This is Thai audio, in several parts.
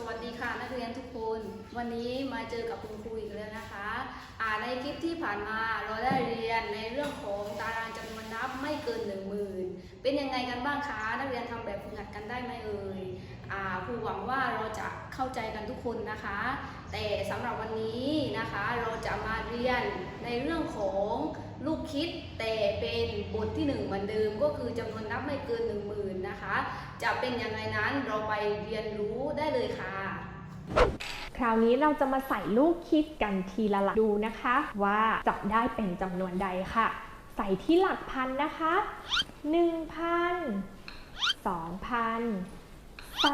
สวัสดีค่ะนักเรียนทุกคน วันนี้มาเจอกับคุณครูอีกแล้วนะคะอ่าในคลิปที่ผ่านมาเราได้เรียนในเรื่องของตารางจำนวนนับไม่เกินหนึ่งหมื่นเป็นยังไงกันบ้างคะนักเรียนทำแบบฝึกหัดกันได้ไหมเอ่ยอ่าครูหวังว่าเราจะเข้าใจกันทุกคนนะคะ แต่สำหรับวันนี้นะคะเราจะมาเรียนในเรื่องของลูกคิดแต่เป็นบทที่หนึ่งเหมือนเดิมก็คือจำนวนนับไม่เกินหนึ่งหมื่นนะคะ จะเป็นยังไงนั้นเราไปเรียนรู้ได้เลยค่ะ คราวนี้เราจะมาใส่ลูกคิดกันทีละหลักดูนะคะ ว่าจะได้เป็นจำนวนใดค่ะ ใส่ที่หลักพันนะคะ 1,000 2,000 3,000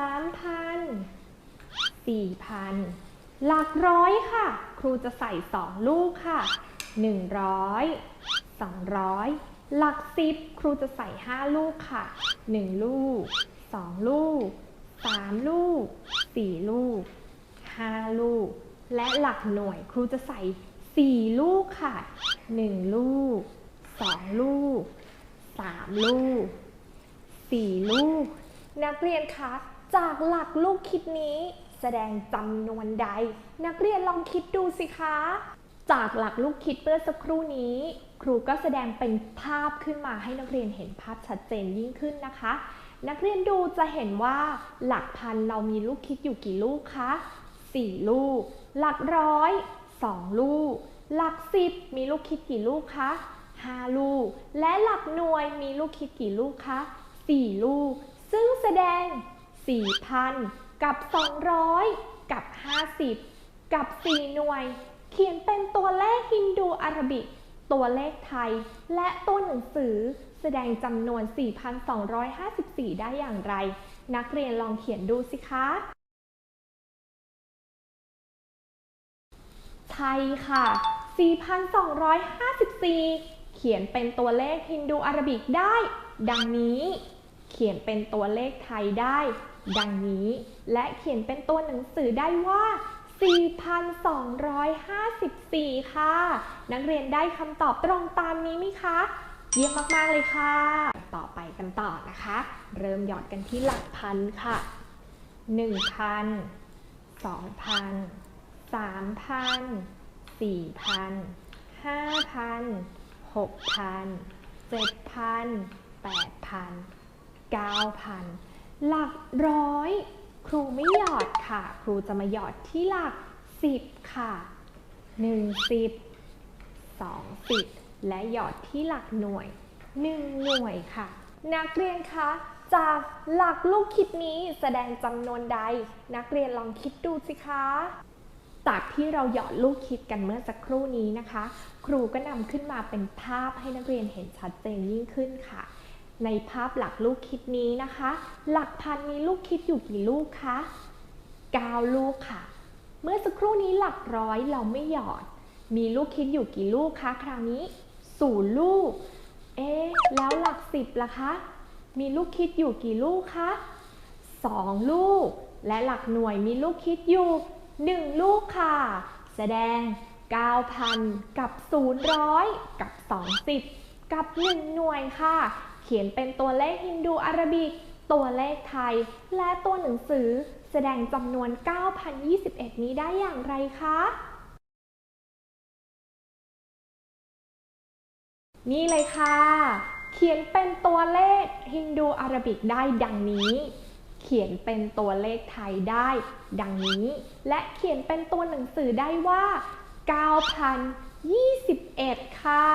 4,000 หลักร้อยค่ะ ครูจะใส่ 2 ลูกค่ะ 100 200 หลักสิบครูจะใส่ 5 ลูกค่ะ 1 ลูก 2ลูก3ลูก4ลูก5ลูก และหลักหน่วยครูจะใส่4ลูกค่ะ1ลูก2ลูก3ลูก4ลูก นักเรียนคะจากหลักลูกคิดนี้แสดงจำนวนใด นักเรียนลองคิดดูสิคะ จากหลักลูกคิดเมื่อสักครู่นี้ ครูก็แสดงเป็นภาพขึ้นมาให้นักเรียนเห็นภาพชัดเจนยิ่งขึ้นนะคะ นักเรียนดูจะเห็นว่าหลักพันเรามีลูกคิดอยู่กี่ลูกคะ 4 ลูก หลักร้อย 2 ลูก หลักสิบมีลูกคิดกี่ลูกคะ 5 ลูก และหลักหน่วยมีลูกคิดกี่ลูกคะ 4 ลูก ซึ่งแสดง 4,000 กับ 200 กับ 50 กับ 4 หน่วย เขียนเป็นตัวเลขฮินดูอารบิก ตัวเลขไทย และตัวหนังสือแสดงจำนวน 4,254 ได้อย่างไร นักเรียนลองเขียนดูสิคะใช่ค่ะ 4,254 เขียนเป็นตัวเลขฮินดูอารบิกได้ ดังนี้ เขียนเป็นตัวเลขไทยได้ ดังนี้ และเขียนเป็นตัวหนังสือได้ว่า 4,254 ค่ะ นักเรียนได้คำตอบตรงตามนี้ไหมคะ เยี่ยมมาก ๆ เลยค่ะ ต่อไปกันต่อนะคะ เริ่มหยอดกันที่หลักพันค่ะ 1,000 2,000 3,000 4,000 5,000 6,000 7,000 8,000 9,000 หลักร้อย ครูไม่หยอดค่ะ ครูจะมาหยอดที่หลัก 10 ค่ะ 1 10 2 10 และหยอดที่หลักหน่วย 1 หน่วยค่ะ นักเรียนคะจากหลักลูกคิดนี้แสดงจำนวนใด นักเรียนลองคิดดูสิคะจากที่เราหยอดลูกคิดกันเมื่อสักครู่นี้นะคะ ครูก็นำขึ้นมาเป็นภาพให้นักเรียนเห็นชัดเจนยิ่งขึ้นค่ะ ในภาพหลักลูกคิดนี้นะคะ หลักพันมีลูกคิดอยู่กี่ลูกคะ 9 ลูกค่ะ เมื่อสักครู่นี้หลักร้อยเราไม่หยอด มีลูกคิดอยู่กี่ลูกคะ คราวนี้ศูนย์ลูก เอ๊ะแล้วหลักสิบล่ะคะ มีลูกคิดอยู่กี่ลูกคะ2ลูก และหลักหน่วยมีลูกคิดอยู่1ลูกค่ะ แสดง 9,000 กับ 000 กับ 20 กับ 1 หน่วยค่ะ เขียนเป็นตัวเลขฮินดูอาราบิก ตัวเลขไทย และตัวหนังสือแสดงจำนวน 9,021 นี้ได้อย่างไรคะ นี่เลยค่ะ เขียนเป็นตัวเลขฮินดูอาราบิกได้ดังนี้ เขียนเป็นตัวเลขไทยได้ ดังนี้ และเขียนเป็นตัวหนังสือได้ว่า 9,021 ค่ะ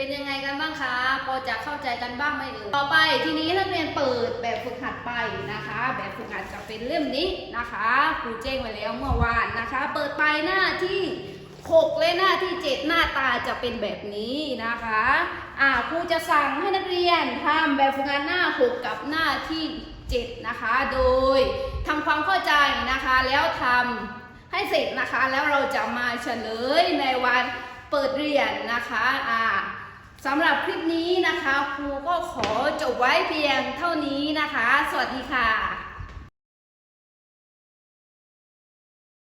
เป็นยังไงกันบ้างคะ พอจะเข้าใจกันบ้างไหมเอ่ย ต่อไปทีนี้นักเรียนเปิดแบบฝึกหัดไปนะคะ แบบฝึกหัดจะเป็นเล่มนี้นะคะครูแจ้งไว้แล้วเมื่อวานนะคะ เปิดไปหน้าที่6และหน้าที่ 7 หน้าตาจะเป็นแบบนี้นะคะ อ่าครูจะสั่งให้นักเรียนทำแบบฝึกหัดหน้า 6 กับหน้าที่ 7 นะคะ โดยทำความเข้าใจนะคะ แล้วทำให้เสร็จนะคะ แล้วเราจะมาเฉลยในวันเปิดเรียนนะคะ อ่า สำหรับคลิปนี้นะคะครูก็ขอจบไว้เพียงเท่านี้นะคะ สวัสดีค่ะ